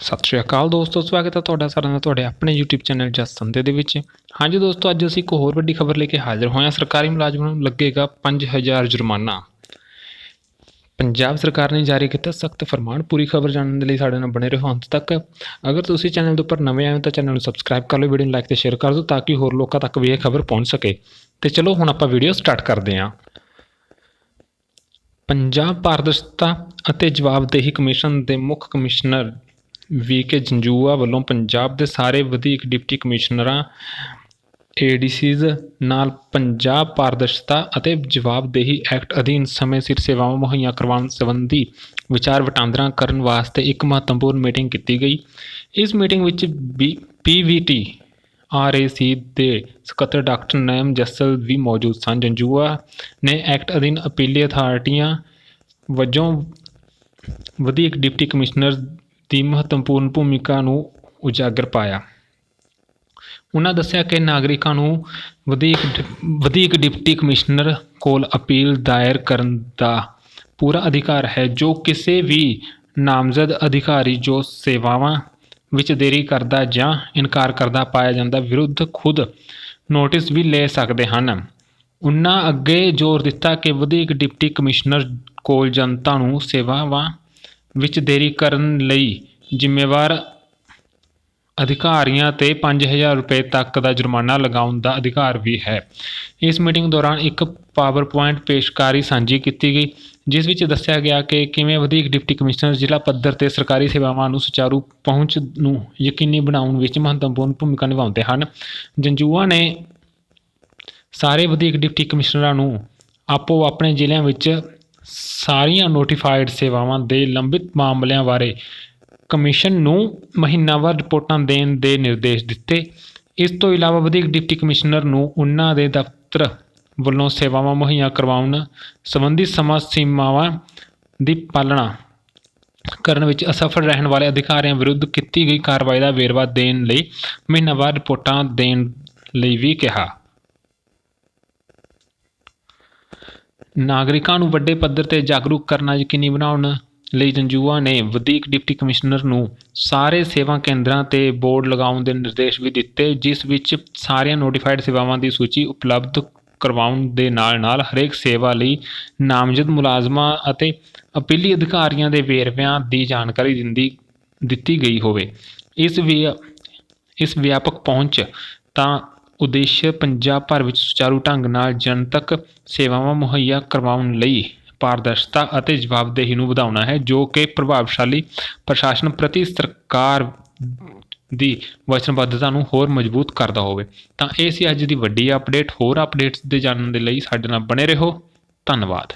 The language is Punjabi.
ਸਤਿ ਸ਼੍ਰੀ ਅਕਾਲ ਦੋਸਤੋ, ਸਵਾਗਤ ਹੈ ਤੁਹਾਡਾ ਸਾਰਿਆਂ ਦਾ ਤੁਹਾਡੇ ਆਪਣੇ YouTube ਚੈਨਲ ਜਸ ਸੰਦੇ ਦੇ ਵਿੱਚ। ਹਾਂਜੀ ਦੋਸਤੋ, ਅੱਜ ਅਸੀਂ ਇੱਕ ਹੋਰ ਵੱਡੀ ਖਬਰ ਲੈ ਕੇ ਹਾਜ਼ਰ ਹੋਏ ਹਾਂ। ਸਰਕਾਰੀ ਮੁਲਾਜ਼ਮਾਂ ਨੂੰ ਲੱਗੇਗਾ 5000 ਜੁਰਮਾਨਾ। ਪੰਜਾਬ ਸਰਕਾਰ ਨੇ ਜਾਰੀ ਕੀਤਾ ਸਖਤ ਫਰਮਾਨ। ਪੂਰੀ ਖਬਰ ਜਾਣਨ ਦੇ ਲਈ ਸਾਡੇ ਨਾਲ ਬਣੇ ਰਹੋ ਅੰਤ ਤੱਕ। ਅਗਰ ਤੁਸੀਂ ਚੈਨਲ ਦੇ ਉੱਪਰ ਨਵੇਂ ਆਏ ਹੋ ਤਾਂ ਚੈਨਲ ਨੂੰ ਸਬਸਕ੍ਰਾਈਬ ਕਰ ਲਓ ਵੀਡੀਓ ਨੂੰ ਲਾਈਕ ਤੇ ਸ਼ੇਅਰ ਕਰ ਦਿਓ ਤਾਂ ਕਿ ਹੋਰ ਲੋਕਾਂ ਤੱਕ ਵੀ ਇਹ ਖਬਰ ਪਹੁੰਚ ਸਕੇ। ਤੇ ਚਲੋ, ਹੁਣ ਆਪਾਂ ਵੀਡੀਓ ਸਟਾਰਟ ਕਰਦੇ ਹਾਂ। ਪੰਜਾਬ ਪਾਰਦਰਸ਼ਤਾ ਅਤੇ ਜਵਾਬਦੇਹੀ ਕਮਿਸ਼ਨ ਦੇ ਮੁੱਖ ਕਮਿਸ਼ਨਰ ਵੀ ਕੇ ਜੰਜੂਆ ਵੱਲੋਂ ਪੰਜਾਬ ਦੇ ਸਾਰੇ ਵਧੀਕ ਡਿਪਟੀ ਕਮਿਸ਼ਨਰਾਂ ਏਡੀਸੀਜ਼ ਨਾਲ ਪੰਜਾਬ ਪਾਰਦਰਸ਼ਤਾ ਅਤੇ ਜਵਾਬਦੇਹੀ ਐਕਟ ਅਧੀਨ ਸਮੇਂ ਸਿਰ ਸੇਵਾਵਾਂ ਮੁਹੱਈਆ ਕਰਵਾਉਣ ਸੰਬੰਧੀ ਵਿਚਾਰ ਵਟਾਂਦਰਾ ਕਰਨ ਵਾਸਤੇ ਇੱਕ ਮਹੱਤਵਪੂਰਨ ਮੀਟਿੰਗ ਕੀਤੀ ਗਈ। ਇਸ ਮੀਟਿੰਗ ਵਿੱਚ ਪੀਵੀਟੀ ਆਰਏਸੀ ਦੇ ਸਕੱਤਰ ਡਾਕਟਰ ਨੈਮ ਜੱਸਲ ਵੀ ਮੌਜੂਦ ਸਨ। ਜੰਜੂਆ ਨੇ ਐਕਟ ਅਧੀਨ ਅਪੀਲੀ ਅਥਾਰਟੀਆਂ ਵਜੋਂ ਵਧੀਕ ਡਿਪਟੀ ਕਮਿਸ਼ਨਰ ਦੀ ਮਹੱਤਵਪੂਰਨ ਭੂਮਿਕਾ ਨੂੰ ਉਜਾਗਰ ਪਾਇਆ। ਉਹਨਾਂ ਦੱਸਿਆ ਕਿ ਨਾਗਰਿਕਾਂ ਨੂੰ ਵਧੀਕ ਵਧੀਕ ਡਿਪਟੀ ਕਮਿਸ਼ਨਰ ਕੋਲ ਅਪੀਲ ਦਾਇਰ ਕਰਨ ਦਾ ਪੂਰਾ ਅਧਿਕਾਰ ਹੈ, ਜੋ ਕਿਸੇ ਵੀ ਨਾਮਜ਼ਦ ਅਧਿਕਾਰੀ ਜੋ ਸੇਵਾਵਾਂ ਵਿੱਚ ਦੇਰੀ ਕਰਦਾ ਜਾਂ ਇਨਕਾਰ ਕਰਦਾ ਪਾਇਆ ਜਾਂਦਾ ਵਿਰੁੱਧ ਖੁਦ ਨੋਟਿਸ ਵੀ ਲੈ ਸਕਦੇ ਹਨ। ਉਹਨਾਂ ਅੱਗੇ ਜ਼ੋਰ ਦਿੱਤਾ ਕਿ ਵਧੀਕ ਡਿਪਟੀ ਕਮਿਸ਼ਨਰ ਕੋਲ ਜਨਤਾ ਨੂੰ ਸੇਵਾਵਾਂ ਵਿੱਚ ਦੇਰੀ ਕਰਨ ਲਈ ਜ਼ਿੰਮੇਵਾਰ ਅਧਿਕਾਰੀਆਂ ਤੇ 5000 ਰੁਪਏ ਤੱਕ ਦਾ ਜੁਰਮਾਨਾ ਲਗਾਉਣ ਦਾ ਅਧਿਕਾਰ ਵੀ ਹੈ। ਇਸ ਮੀਟਿੰਗ ਦੌਰਾਨ ਇੱਕ ਪਾਵਰਪੁਆਇੰਟ ਪੇਸ਼ਕਾਰੀ ਸਾਂਝੀ ਕੀਤੀ ਗਈ, ਜਿਸ ਵਿੱਚ ਦੱਸਿਆ ਗਿਆ ਕਿ ਕਿਵੇਂ ਵਧੀਕ ਡਿਪਟੀ ਕਮਿਸ਼ਨਰ ਜ਼ਿਲ੍ਹਾ ਪੱਧਰ ਤੇ ਸਰਕਾਰੀ ਸੇਵਾਵਾਂ ਨੂੰ ਸੁਚਾਰੂ ਪਹੁੰਚ ਨੂੰ ਯਕੀਨੀ ਬਣਾਉਣ ਵਿੱਚ ਮਹੱਤਵਪੂਰਨ ਭੂਮਿਕਾ ਨਿਭਾਉਂਦੇ ਹਨ। ਜੰਜੂਆ ਨੇ ਸਾਰੇ ਵਧੀਕ ਡਿਪਟੀ ਕਮਿਸ਼ਨਰਾਂ ਨੂੰ ਆਪੋ ਆਪਣੇ ਜ਼ਿਲ੍ਹਿਆਂ ਵਿੱਚ ਸਾਰੀਆਂ ਨੋਟੀਫਾਈਡ ਸੇਵਾਵਾਂ ਦੇ ਲੰਬਿਤ ਮਾਮਲਿਆਂ ਬਾਰੇ ਕਮਿਸ਼ਨ ਨੂੰ ਮਹੀਨਾਵਾਰ ਰਿਪੋਰਟਾਂ ਦੇਣ ਦੇ ਨਿਰਦੇਸ਼ ਦਿੱਤੇ। ਇਸ ਤੋਂ ਇਲਾਵਾ ਵਧੀਕ ਡਿਪਟੀ ਕਮਿਸ਼ਨਰ ਨੂੰ ਉਹਨਾਂ ਦੇ ਦਫ਼ਤਰ ਵੱਲੋਂ ਸੇਵਾਵਾਂ ਮੁਹੱਈਆ ਕਰਵਾਉਣ ਸੰਬੰਧੀ ਸਮਾਂ ਸੀਮਾਵਾਂ ਦੀ ਪਾਲਣਾ ਕਰਨ ਵਿੱਚ ਅਸਫਲ ਰਹਿਣ ਵਾਲੇ ਅਧਿਕਾਰੀਆਂ ਵਿਰੁੱਧ ਕੀਤੀ ਗਈ ਕਾਰਵਾਈ ਦਾ ਵੇਰਵਾ ਦੇਣ ਲਈ ਮਹੀਨਾਵਾਰ ਰਿਪੋਰਟਾਂ ਦੇਣ ਲਈ ਵੀ ਕਿਹਾ। ਨਾਗਰਿਕਾਂ ਨੂੰ ਵੱਡੇ ਪੱਧਰ ਤੇ ਜਾਗਰੂਕ ਕਰਨਾ ਯਕੀਨੀ ਬਣਾਉਣ ਲਈ ਜੰਜੂਆ ਨੇ ਵਧੀਕ ਡਿਪਟੀ ਕਮਿਸ਼ਨਰ ਨੂੰ ਸਾਰੇ ਸੇਵਾ ਕੇਂਦਰਾਂ ਤੇ ਬੋਰਡ ਲਗਾਉਣ ਦੇ ਨਿਰਦੇਸ਼ ਵੀ ਦਿੱਤੇ, ਜਿਸ ਵਿੱਚ ਸਾਰੀਆਂ ਨੋਟੀਫਾਈਡ ਸੇਵਾਵਾਂ ਦੀ ਸੂਚੀ ਉਪਲਬਧ ਕਰਵਾਉਣ ਦੇ ਨਾਲ-ਨਾਲ ਹਰੇਕ ਸੇਵਾ ਲਈ ਨਾਮਜ਼ਦ ਮੁਲਾਜ਼ਮਾਂ ਅਤੇ ਅਪੀਲੀ ਅਧਿਕਾਰੀਆਂ ਦੇ ਵੇਰਵਿਆਂ ਦੀ ਜਾਣਕਾਰੀ ਦਿੰਦੀ, ਦਿੱਤੀ ਗਈ ਹੋਵੇ। ਇਸ ਵੀ, ਇਸ ਵਿਆਪਕ ਪਹੁੰਚ ਤਾਂ ਉਦੇਸ਼ ਪੰਜਾਬ ਭਰ ਵਿੱਚ ਸੁਚਾਰੂ ਢੰਗ ਨਾਲ ਜਨਤਕ ਸੇਵਾਵਾਂ ਮੁਹੱਈਆ ਕਰਵਾਉਣ ਲਈ ਪਾਰਦਰਸ਼ਤਾ ਅਤੇ ਜਵਾਬਦੇਹੀ ਨੂੰ ਵਧਾਉਣਾ ਹੈ, ਜੋ ਕਿ ਪ੍ਰਭਾਵਸ਼ਾਲੀ ਪ੍ਰਸ਼ਾਸਨ ਪ੍ਰਤੀ ਸਰਕਾਰ ਦੀ ਵਚਨਬੱਧਤਾ ਨੂੰ ਹੋਰ ਮਜ਼ਬੂਤ ਕਰਦਾ ਹੋਵੇ। ਤਾਂ ਇਹ ਸੀ ਅੱਜ ਦੀ ਵੱਡੀ ਅਪਡੇਟ ਹੋਰ ਅਪਡੇਟਸ ਦੇ ਜਾਣਨ ਦੇ ਲਈ ਸਾਡੇ ਨਾਲ ਬਣੇ ਰਹੋ। ਧੰਨਵਾਦ।